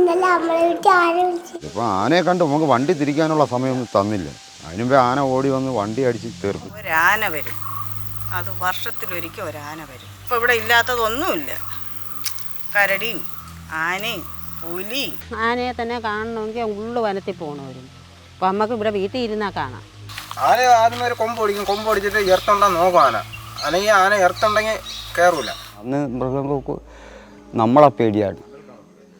ഇന്നലെ നമ്മളെ വീട്ടിൽ ആരെ വിളിച്ചു? ഇപ്പം ആനയെ കണ്ട് നമുക്ക് വണ്ടി തിരിക്കാനുള്ള സമയം തന്നില്ല. അതിനുമ്പേ ആന ഓടി വന്ന് വണ്ടി അടിച്ച് തീർക്കും. ഒരാന വരും. അത് വർഷത്തിലൊരിക്കൽ ഒരാന വരും. ഇപ്പൊ ഇവിടെ ഇല്ലാത്തതൊന്നുമില്ല. കരടിയും ആനയും പുലി ആനയെ തന്നെ കാണണമെങ്കിൽ ഉള്ളു വനത്തിൽ പോകണവരും അപ്പൊ നമുക്ക് ഇവിടെ വീട്ടിൽ ഇരുന്നാ കാണാം. ആന ആദ്യം വരെ കൊമ്പ് ഓടിക്കും കൊമ്പ് ഓടിച്ചിട്ട് എർത്തുണ്ടോ നോക്കും ആന. അല്ലെങ്കിൽ ആന ഇറത്തുണ്ടെങ്കിൽ കയറൂല അന്ന് മൃഗങ്ങൾക്ക് നമ്മളെ പേടിയാണ്.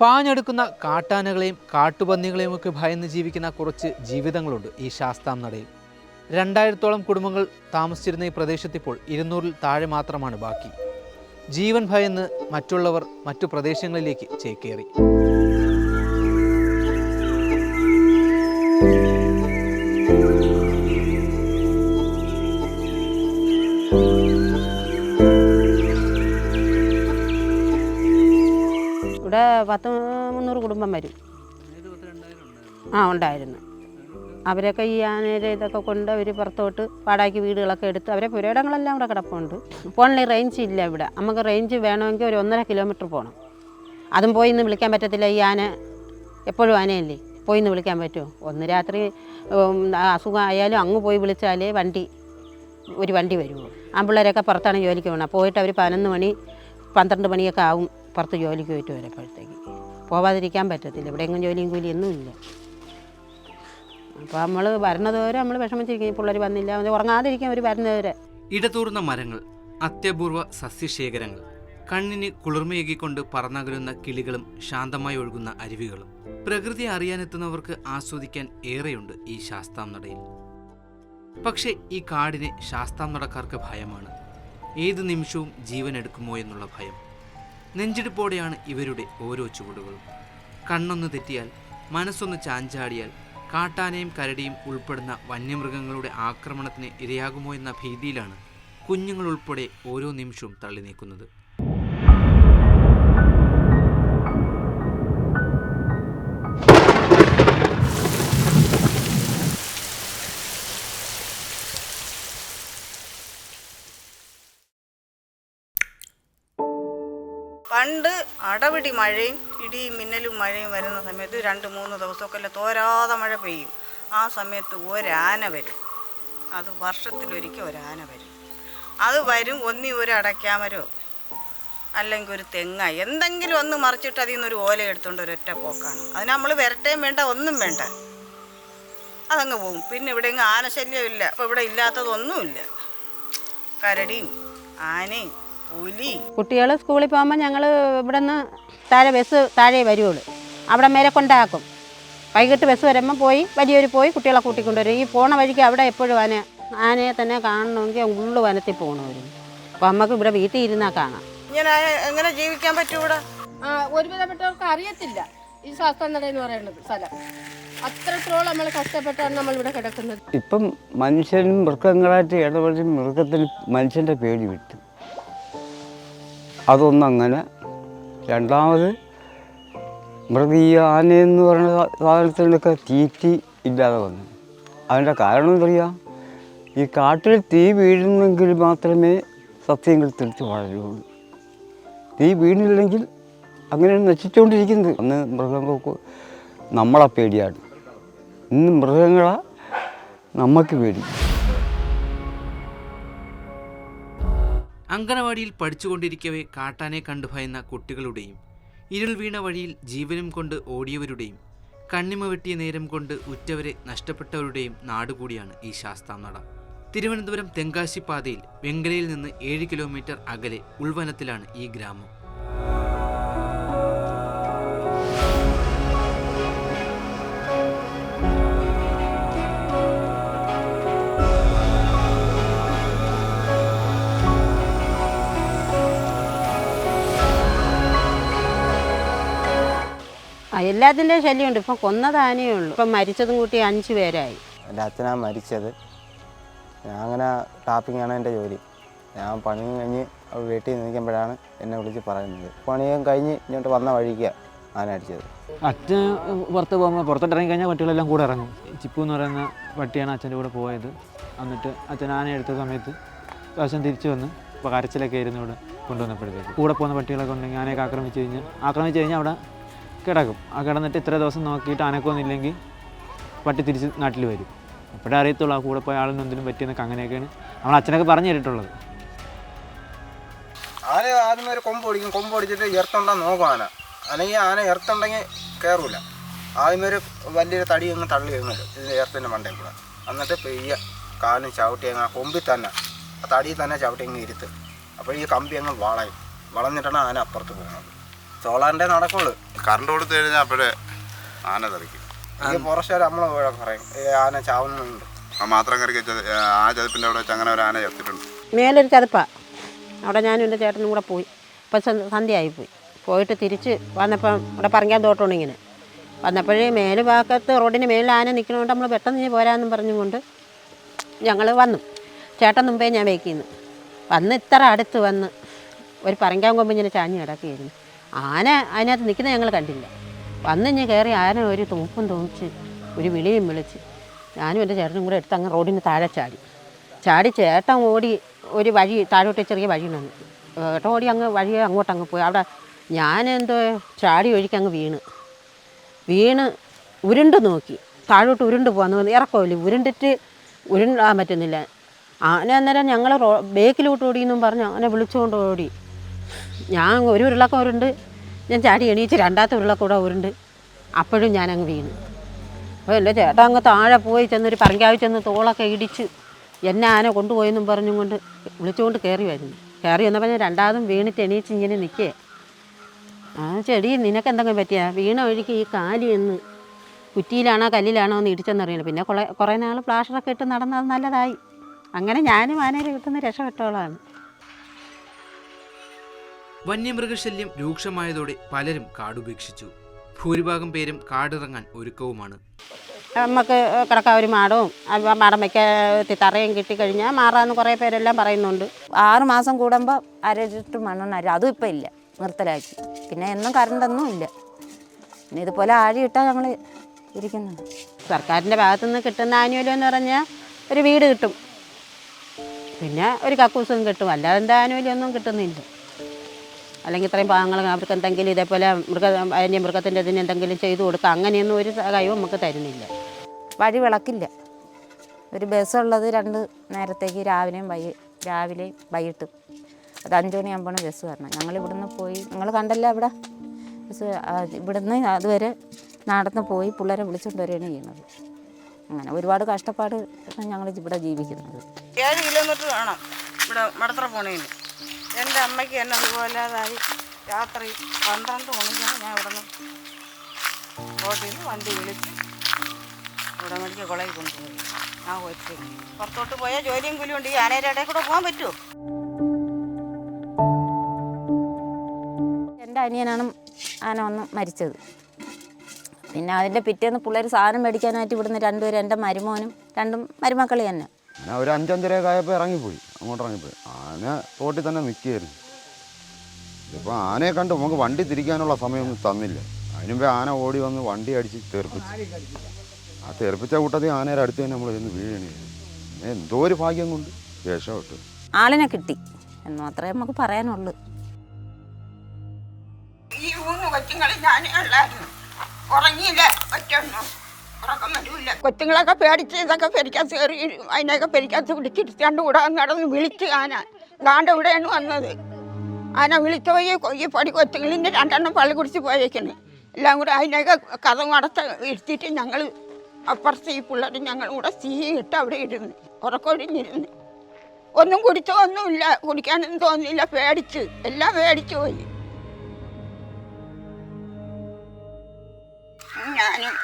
പാഞ്ഞെടുക്കുന്ന കാട്ടാനകളെയും കാട്ടുപന്നികളെയും ഒക്കെ ഭയന്ന് ജീവിക്കുന്ന കുറച്ച് ജീവിതങ്ങളുണ്ട് ഈ ശാസ്താം നടയിൽ. രണ്ടായിരത്തോളം കുടുംബങ്ങൾ താമസിച്ചിരുന്ന ഈ പ്രദേശത്തിപ്പോൾ ഇരുന്നൂറിൽ താഴെ മാത്രമാണ് ബാക്കി. ജീവൻ ഭയന്ന് മറ്റുള്ളവർ മറ്റു പ്രദേശങ്ങളിലേക്ക് ചേക്കേറി. ഇവിടെ പത്ത് മുന്നൂറ് കുടുംബം വരും. ആ ഉണ്ടായിരുന്നു. അവരൊക്കെ ഈ ആനയുടെ ഇതൊക്കെ കൊണ്ട് അവർ പുറത്തോട്ട് വാടകയ്ക്ക് വീടുകളൊക്കെ എടുത്ത് അവരെ പുരയിടങ്ങളെല്ലാം ഇവിടെ കിടപ്പുണ്ട്. ഫോണിൽ റേഞ്ച് ഇല്ല ഇവിടെ. നമുക്ക് റേഞ്ച് വേണമെങ്കിൽ ഒരു ഒന്നര കിലോമീറ്റർ പോകണം അതും പോയി ഇന്ന് വിളിക്കാൻ പറ്റത്തില്ല ഈ ആന. എപ്പോഴും ആനയല്ലേ? പോയി ഇന്ന് വിളിക്കാൻ പറ്റുമോ? ഒന്ന് രാത്രി അസുഖമായാലും അങ്ങ് പോയി വിളിച്ചാലേ വണ്ടി ഒരു വണ്ടി വരുമോ ആമ്പിള്ളേരൊക്കെ പുറത്താണ് ജോലിക്ക് പോകണം പോയിട്ട് അവർ പതിനൊന്ന് മണി പന്ത്രണ്ട് മണിയൊക്കെ ആവും. പുറത്ത് ജോലിക്ക് പോയിട്ട് വരുമ്പോഴത്തേക്ക്. പോവാതിരിക്കാൻ പറ്റത്തില്ല. ഇവിടെ എങ്ങും ജോലിയും കൂലിയൊന്നും ഇല്ല. അപ്പോൾ നമ്മൾ വരണതുവരെ നമ്മൾ വിഷമിച്ചിരിക്കും. പിള്ളേർ വന്നില്ല. അവർ ഉറങ്ങാതിരിക്കും അവർ വരുന്നവരെ ഇടതൂർന്ന മരങ്ങൾ അത്യപൂർവ സസ്യശേഖരങ്ങൾ കണ്ണിന് കുളിർമയേകിക്കൊണ്ട് പറന്നകലുന്ന കിളികളും ശാന്തമായി ഒഴുകുന്ന അരുവികളും. പ്രകൃതി അറിയാനെത്തുന്നവർക്ക് ആസ്വദിക്കാൻ ഏറെയുണ്ട് ഈ ശാസ്താം നടയിൽ പക്ഷേ ഈ കാടിനെ ശാസ്താം നടക്കാർക്ക് ഭയമാണ്. ഏത് നിമിഷവും ജീവൻ എടുക്കുമോ എന്നുള്ള ഭയം. നെഞ്ചിടിപ്പോടെയാണ് ഇവരുടെ ഓരോ ചുവടുകളും കണ്ണൊന്ന് തെറ്റിയാൽ മനസ്സൊന്ന് ചാഞ്ചാടിയാൽ കാട്ടാനയും കരടിയും ഉൾപ്പെടുന്ന വന്യമൃഗങ്ങളുടെ ആക്രമണത്തിന് ഇരയാകുമോ എന്ന ഭീതിയിലാണ് കുഞ്ഞുങ്ങൾ ഉൾപ്പെടെ ഓരോ നിമിഷവും തള്ളി നീക്കുന്നത് പണ്ട് അടപിടി മഴയും ഇടിയും മിന്നലും മഴയും വരുന്ന സമയത്ത് രണ്ട് മൂന്ന് ദിവസമൊക്കെ അല്ല തോരാതെ മഴ പെയ്യും. ആ സമയത്ത് ഒരാന വരും. അത് വർഷത്തിലൊരിക്കൽ ഒരാന വരും. അത് വരും ഒന്നി ഒരു അടയ്ക്കാമരോ? അല്ലെങ്കിൽ ഒരു തെങ്ങ എന്തെങ്കിലും ഒന്ന് മറിച്ചിട്ട് അതിൽ നിന്നൊരു ഓല എടുത്തുകൊണ്ട് ഒരൊറ്റ പോക്കാണ്. അതിന് നമ്മൾ വരട്ടേം വേണ്ട ഒന്നും വേണ്ട. അതങ്ങ് പോകും പിന്നെ ഇവിടെ ഇങ്ങ് ആനശല്യം ഇല്ല ഇപ്പോൾ ഇവിടെ ഇല്ലാത്തതൊന്നുമില്ല. കരടിയും ആനയും കുട്ടികൾ സ്കൂളിൽ പോകുമ്പോൾ ഞങ്ങൾ ഇവിടെ നിന്ന് താഴെ ബസ് താഴെ വരുവുള്ളൂ. അവിടെ മേലെ കൊണ്ടാക്കും. വൈകിട്ട് ബസ് വരുമ്പോൾ പോയി വലിയൊരു പോയി കുട്ടികളെ കൂട്ടിക്കൊണ്ടുവരും ഈ പോണ വഴിക്ക് അവിടെ എപ്പോഴും ആന ആനയെ തന്നെ കാണണമെങ്കിൽ ഉള്ളു വനത്തിൽ പോകണവരും അപ്പോൾ നമുക്ക് ഇവിടെ വീട്ടിൽ ഇരുന്നാൽ കാണാം. ഇങ്ങനെ എങ്ങനെ ജീവിക്കാൻ പറ്റും ഇവിടെ? ഒരുവിധപ്പെട്ടവർക്ക് അറിയത്തില്ല ഈ ശാസ്ത്രനട എന്ന് പറയുന്നത് സ്ഥലം. അത്രത്തോളം നമ്മൾ കഷ്ടപ്പെട്ടാണ് നമ്മൾ ഇവിടെ കിടക്കുന്നത്. ഇപ്പം മനുഷ്യനും മൃഗങ്ങളായിട്ട് ഇടപെടി മൃഗത്തിന് മനുഷ്യന്റെ പേടി വിട്ടു. അതൊന്നങ്ങനെ രണ്ടാമത് മൃഗ ഈ ആനയെന്ന് പറയുന്ന സാധനത്തിനൊക്കെ തീറ്റി ഇല്ലാതെ വന്നു. അതിന്റെ കാരണം എന്തറിയാം? ഈ കാട്ടിൽ തീ വീഴുന്നെങ്കിൽ മാത്രമേ സസ്യങ്ങൾ തിരിച്ച് വളരുള്ളൂ. തീ വീണില്ലെങ്കിൽ അങ്ങനെ നശിച്ചുകൊണ്ടിരിക്കുന്നത്. അന്ന് മൃഗങ്ങൾക്ക് നമ്മളെ പേടിയാണ്. ഇന്ന് മൃഗങ്ങളെ നമുക്ക് പേടി. അങ്കണവാടിയിൽ പഠിച്ചുകൊണ്ടിരിക്കവേ കാട്ടാനെ കണ്ടു ഭയന്ന കുട്ടികളുടെയും ഇരുൾ വീണ വഴിയിൽ ജീവനും കൊണ്ട് ഓടിയവരുടെയും കണ്ണിമ വെട്ടിയ നേരം കൊണ്ട് ഉറ്റവരെ നഷ്ടപ്പെട്ടവരുടെയും നാടുകൂടിയാണ് ഈ ശാസ്താം നട തിരുവനന്തപുരം തെങ്കാശി പാതയിൽ വെങ്കലയിൽ നിന്ന് ഏഴ് കിലോമീറ്റർ അകലെ ഉൾവനത്തിലാണ് ഈ ഗ്രാമം. ആ എല്ലാത്തിന്റെയും ശല്യമുണ്ട്. ഇപ്പം കൊന്നതാനേ ഉള്ളൂ. ഇപ്പം മരിച്ചതും കൂട്ടി അഞ്ച് പേരായി. എന്റെ അച്ഛനാണ് മരിച്ചത്. ഞാൻ അങ്ങനെ ടാപ്പിങ്ങാണ് എന്റെ ജോലി. ഞാൻ പണി കഴിഞ്ഞ് വീട്ടിൽ നിൽക്കുമ്പോഴാണ് എന്നെ വിളിച്ച് പറയുന്നത്. പണിയും കഴിഞ്ഞ് ഇങ്ങോട്ട് വന്ന വഴിക്ക് ആന അടിച്ചത്. അച്ഛൻ പുറത്ത് പോകുമ്പോൾ പുറത്തോട്ട് ഇറങ്ങി കഴിഞ്ഞാൽ പട്ടികളെല്ലാം കൂടെ ഇറങ്ങും. ചിപ്പു എന്ന് പറയുന്ന പട്ടിയാണ് അച്ഛന്റെ കൂടെ പോയത്. എന്നിട്ട് അച്ഛൻ ആന എടുത്ത സമയത്ത് പ്രാവശ്യം തിരിച്ചു വന്ന് ഇപ്പോൾ കരച്ചിലൊക്കെ ആയിരുന്നു ഇവിടെ കൊണ്ടുവന്നപ്പോഴത്തേക്ക്. കൂടെ പോകുന്ന പട്ടികളൊക്കെ ഉണ്ടെങ്കിൽ ആനയൊക്കെ ആക്രമിച്ച് കഴിഞ്ഞാൽ ആക്രമിച്ച് കഴിഞ്ഞാൽ അവിടെ കിടക്കും. ആ കിടന്നിട്ട് ഇത്ര ദിവസം നോക്കിയിട്ട് അനക്കൊന്നില്ലെങ്കിൽ പട്ടി തിരിച്ച് നാട്ടിൽ വരും. അപ്പോഴേ അറിയത്തുള്ളൂ ആ കൂടെ പോയ ആളിന് എന്തെങ്കിലും പറ്റിയെന്നൊക്കെ അങ്ങനെയൊക്കെയാണ് നമ്മൾ അച്ഛനൊക്കെ പറഞ്ഞു കേട്ടിട്ടുള്ളത്. ആന ആദ്യം ഒരു കൊമ്പ് ഓടിക്കും കൊമ്പ് ഓടിച്ചിട്ട് എർത്തുണ്ടോ നോക്കും ആന. അല്ലെങ്കിൽ ആന എർത്തുണ്ടെങ്കിൽ കയറൂല ആദ്യം ഒരു വലിയൊരു തടി ഒന്ന് തള്ളി വരുന്നത് ഇത് എർത്തിന്റെ മണ്ടയിൽ കൂടെ. എന്നിട്ട് പെയ്യ കാലും ചവിട്ടി അങ്ങ് ആ കൊമ്പിൽ തന്നെ ആ തടിയിൽ തന്നെ ചവിട്ടി അങ്ങ് ഇരുത്ത്. അപ്പോൾ ഈ കമ്പി അങ്ങ് വളയും. വളഞ്ഞിട്ടാണ് ആന അപ്പുറത്ത് പോകുന്നത്. സോളാറിന്റെ നടക്കുള്ളൂ. കറണ്ട് കൊടുത്തു കഴിഞ്ഞാൽ അപ്പോഴേ ആന തെറിക്കും. ഈ പുറശ്ശേരം നമ്മൾ പറയും ഈ ആന ചാവുന്നുണ്ട്. ആ മാത്രം കറിക്ക് ആ ചതുപ്പിന്റെ അവിടെ വെച്ച് അങ്ങനെ ഒരു ആന ചത്തിട്ടുണ്ട്. മേലൊരു ചതുപ്പാണ് അവിടെ ഞാനും എന്റെ ചേട്ടനും കൂടെ പോയി. ഇപ്പം സന്ധ്യയായി പോയി. പോയിട്ട് തിരിച്ച് വന്നപ്പം ഇവിടെ പറങ്കാൻ തോട്ടുണ്ട് ഇങ്ങനെ. വന്നപ്പോഴേ മേൽ ഭാഗത്ത് റോഡിന് മേലെ ആന നിൽക്കണോണ്ട് നമ്മൾ പെട്ടെന്ന് ഇനി പോരാന്നും പറഞ്ഞുകൊണ്ട് ഞങ്ങൾ വന്നു. ചേട്ടൻ മുമ്പേ ഞാൻ വെയ്ക്കുന്നു. വന്ന് ഇത്ര അടുത്ത് വന്ന് ഒരു പറങ്കാൻ കൊമ്പ് ഇങ്ങനെ ചാഞ്ഞ് കിടക്കുകയായിരുന്നു. ആന അതിനകത്ത് നിൽക്കുന്നത് ഞങ്ങൾ കണ്ടില്ല. വന്ന് ഞാൻ കയറി ആന ഒരു തൂപ്പും തൂമിച്ച് ഒരു വിളിയും വിളിച്ച് ഞാനും എന്റെ ചേട്ടനും കൂടെ എടുത്ത് അങ്ങ് റോഡിന് താഴെ ചാടി. ചാടി ചേട്ടൻ ഓടി ഒരു വഴി താഴോട്ട് ചെറിയ വഴിയുണ്ടെന്ന് ചേട്ടൻ ഓടി അങ്ങ് വഴി അങ്ങോട്ട് അങ്ങ് പോയി. അവിടെ ഞാൻ എന്തോ ചാടി ഒഴിക്ക് അങ്ങ് വീണ്. വീണ് ഉരുണ്ട് നോക്കി. താഴോട്ട് ഉരുണ്ട് പോകാൻ തോന്നി. ഇറക്കമില്ല. ഉരുണ്ടിട്ട് ഉരുണ്ടാൻ പറ്റുന്നില്ല. ആന അന്നേരം ഞങ്ങൾ റോ ബേക്കിലോട്ട് ഓടിയെന്നും പറഞ്ഞ് അങ്ങനെ വിളിച്ചുകൊണ്ട് ഓടി. ഞാൻ ഒരു ഉരുളക്കം ഉരുണ്ട് ഞാൻ ചാടി എണീച്ച് രണ്ടാമത്തെ ഉരുളക്കൂടെ ഉരുണ്ട് അപ്പോഴും ഞാൻ അങ്ങ് വീണു. അപ്പോൾ എന്റെ ചേട്ടൻ അങ്ങ് താഴെ പോയി ചെന്നൊരു പറങ്കാവ് ചെന്ന് തോളൊക്കെ ഇടിച്ച് എന്നെ ആന കൊണ്ടുപോയെന്നും പറഞ്ഞും കൊണ്ട് വിളിച്ചുകൊണ്ട് കയറി വരുന്നു കയറി വന്നപ്പോൾ ഞാൻ രണ്ടാമതും വീണിട്ട് എണീച്ച് ഇങ്ങനെ നിൽക്കേ. ആ ചെടി നിനക്ക് എന്തെങ്കിലും പറ്റിയ? വീണ വഴിക്ക് ഈ കാലി എന്ന് കുറ്റിയിലാണോ കല്ലിലാണോ എന്ന് ഇടിച്ചെന്നറിയില്ല. പിന്നെ കുറേ കുറേ നാൾ പ്ലാസ്റ്ററൊക്കെ ഇട്ട് നടന്നത് നല്ലതായി. അങ്ങനെ ഞാനും ആനയിൽ കിട്ടുന്ന രക്ഷപ്പെട്ടോളാണ് വന്യമൃഗശല്യം രൂക്ഷമായതോടെ പലരും കാടുപേക്ഷിച്ചു. ഭൂരിഭാഗം പേരും കാടിറങ്ങാൻ ഒരുക്കവുമാണ്. നമുക്ക് കിടക്കാൻ ഒരു മാടവും ആ മാടം വയ്ക്കാൻ തറയും കിട്ടിക്കഴിഞ്ഞാൽ മാറാന്ന് കുറേ പേരെല്ലാം പറയുന്നുണ്ട്. ആറ് മാസം കൂടുമ്പോൾ അരച്ചിട്ട് മണ്ണെണ്ണ അതും ഇപ്പം ഇല്ല. നിർത്തലാക്കി. പിന്നെ എന്നും കറണ്ടൊന്നും ഇല്ല. പിന്നെ ഇതുപോലെ ആഴിയിട്ടാൽ ഞങ്ങൾ ഇരിക്കുന്നത്. സർക്കാരിന്റെ ഭാഗത്തു നിന്ന് കിട്ടുന്ന ആനുകൂല്യം എന്ന് പറഞ്ഞാൽ ഒരു വീട് കിട്ടും. പിന്നെ ഒരു കക്കൂസും കിട്ടും. അല്ലാതെ എന്താ ആനുകൂല്യം ഒന്നും കിട്ടുന്നില്ല. അല്ലെങ്കിൽ ഇത്രയും പാവങ്ങൾ അവർക്ക് എന്തെങ്കിലും ഇതേപോലെ മൃഗ അതിന്റെ മൃഗത്തിന്റെ ഇതിന് എന്തെങ്കിലും ചെയ്തു കൊടുക്കുക അങ്ങനെയൊന്നും ഒരു സഹായവും നമുക്ക് തരുന്നില്ല. വഴി വിളക്കില്ല. ഒരു ബസ്സുള്ളത് രണ്ട് നേരത്തേക്ക് രാവിലെയും വൈ രാവിലെയും വൈകിട്ടും. അത് അഞ്ച് മണിയാകുമ്പോഴാണ് ബസ് വരണം ഞങ്ങൾ ഇവിടുന്ന് പോയി നിങ്ങൾ കണ്ടല്ലോ അവിടെ. ബസ് ഇവിടുന്ന് അതുവരെ നടന്ന് പോയി പിള്ളേരെ വിളിച്ചുകൊണ്ട് വരികയാണ് ചെയ്യുന്നത്. അങ്ങനെ ഒരുപാട് കഷ്ടപ്പാട് ഞങ്ങൾ ഇവിടെ ജീവിക്കുന്നത്. ഏഴ് കിലോമീറ്റർ വേണം. ഇവിടെ മടത്തറ പോണേന് എന്റെ അമ്മയ്ക്ക് എന്നെ അതുപോലെതായി രാത്രി പന്ത്രണ്ട് മണിക്കാണ് ഞാൻ ഇവിടെ നിന്ന് നിന്ന് വണ്ടി വിളിച്ച് ഇവിടെ മെഡിക്കൽ കോളേജിൽ കൊണ്ടുപോയി. ആ ഒറ്റ പുറത്തോട്ട് പോയാൽ ജോലിയും കൂലിയും ഉണ്ട്. ഈ ആനയുടെ ഇടയിൽ കൂടെ പോകാൻ പറ്റുമോ? എന്റെ അനിയനാണ് ആന ഒന്ന് മരിച്ചത്. പിന്നെ അതിന്റെ പിറ്റേന്ന് പിള്ളേർ സാധനം മേടിക്കാനായിട്ട് ഇവിടുന്ന് രണ്ടുപേരും എന്റെ മരുമോനും രണ്ടും മരുമക്കളി തന്നെ. ഒരു അഞ്ചഞ്ചരയൊക്കെ ആയപ്പോൾ ഇറങ്ങിപ്പോയി. അങ്ങോട്ട് ഇറങ്ങിപ്പോയി ആന തോട്ടിൽ തന്നെ നിൽക്കുകയായിരുന്നു. ഇതിപ്പോൾ ആനയെ കണ്ട് നമുക്ക് വണ്ടി തിരിക്കാനുള്ള സമയമൊന്നും തന്നില്ല. അതിനുമ്പേ ആന ഓടി വന്ന് വണ്ടി അടിച്ച് തെറിപ്പിച്ചു. ആ തെറിപ്പിച്ച കൂട്ടത്തിൽ ആനയുടെ അടുത്ത് തന്നെ നമ്മൾ ചെന്ന് വീഴണേ എന്തോ ഒരു ഭാഗ്യം കൊണ്ട് രക്ഷപ്പെട്ടു. ആളിനെ കിട്ടി. എന്ന് മാത്രമേ നമുക്ക് പറയാനുള്ളൂ. ഈ മൂന്ന് കൊച്ചുങ്ങളിൽ ഞാനേ ഉള്ളായിരുന്നു. ഉറങ്ങിയില്ല? വരൂല കൊച്ചുങ്ങളൊക്കെ പേടിച്ച് ഇതൊക്കെ പെരിക്കാത്ത കയറി അതിനൊക്കെ പെരിക്കാത്ത പിടിച്ചിരുത്താണ്ട് കൂടെ നടന്ന് വിളിച്ച് ആന. ദാണ്ട ഇവിടെയാണ് വന്നത്. ആന വിളിച്ചു പോയി ഈ പടി കൊച്ചുങ്ങളിന്റെ രണ്ടെണ്ണം പള്ളി കുടിച്ച് പോയേക്കണ്. എല്ലാം കൂടെ അതിനൊക്കെ കഥ നടത്ത ഇരുത്തിയിട്ട് ഞങ്ങൾ അപ്പുറത്ത് ഈ പിള്ളേർ ഞങ്ങൾ കൂടെ സീ ഇട്ട് അവിടെ ഇരുന്ന് ഉറക്കൊഴിഞ്ഞിരുന്ന് ഒന്നും കുടിച്ചോ ഒന്നുമില്ല. കുടിക്കാനൊന്നും തോന്നിയില്ല. പേടിച്ച് എല്ലാം പേടിച്ചു പോയി. ഞാനും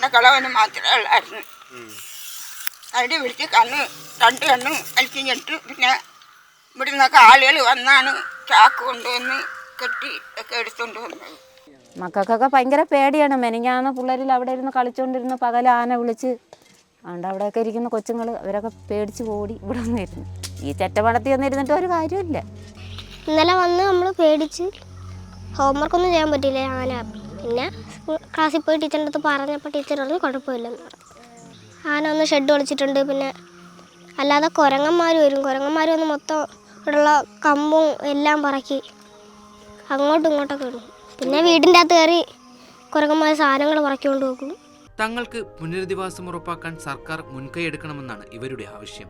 എന്റെ കളവന് മാത്രമേ ഉള്ളായിരുന്നു. അവിടെ വിളിച്ച് കണ്ണ് രണ്ട് കണ്ണ് അലിച്ചിഞ്ഞിട്ട് പിന്നെ ഇവിടെ നിന്നൊക്കെ ആളുകൾ വന്നാണ് ചാക്ക് കൊണ്ടുവന്ന് കെട്ടി ഒക്കെ എടുത്തുകൊണ്ട് വന്നത്. മക്കൾക്കൊക്കെ ഭയങ്കര പേടിയാണ്. മെനിഞ്ഞാന്ന് പിള്ളേരിൽ അവിടെ ഇരുന്ന് കളിച്ചുകൊണ്ടിരുന്ന് പകൽ ആന വിളിച്ച് അതുകൊണ്ട് അവിടെയൊക്കെ ഇരിക്കുന്ന കൊച്ചുങ്ങൾ അവരൊക്കെ പേടിച്ച് ഓടി ഇവിടെ വന്നിരുന്നു. ഈ ചറ്റപണത്തി വന്നിരുന്നിട്ട് ഒരു കാര്യമില്ല ഇന്നലെ വന്ന് നമ്മൾ പേടിച്ച് ഹോംവർക്ക് ഒന്നും ചെയ്യാൻ പറ്റില്ല ആന. പിന്നെ ക്ലാസ്സിൽ പോയി ടീച്ചറിന്റെ അടുത്ത് പറഞ്ഞപ്പോൾ ടീച്ചർ പറഞ്ഞു കുഴപ്പമില്ലെന്ന് പറഞ്ഞു. ആന ഒന്ന് ഷെഡ് ഒളിച്ചിട്ടുണ്ട് പിന്നെ അല്ലാതെ കുരങ്ങന്മാർ വരും. കുരങ്ങന്മാർ വന്ന് മൊത്തം ഇവിടെയുള്ള കമ്പും എല്ലാം പറക്കി അങ്ങോട്ടും ഇങ്ങോട്ടൊക്കെ ഇടും. പിന്നെ വീടിന്റെ അകത്ത് കയറി കുരങ്ങന്മാർ സാധനങ്ങൾ പറക്കിക്കൊണ്ട് പോകും തങ്ങൾക്ക് പുനരധിവാസം ഉറപ്പാക്കാൻ സർക്കാർ മുൻകൈ എടുക്കണമെന്നാണ് ഇവരുടെ ആവശ്യം.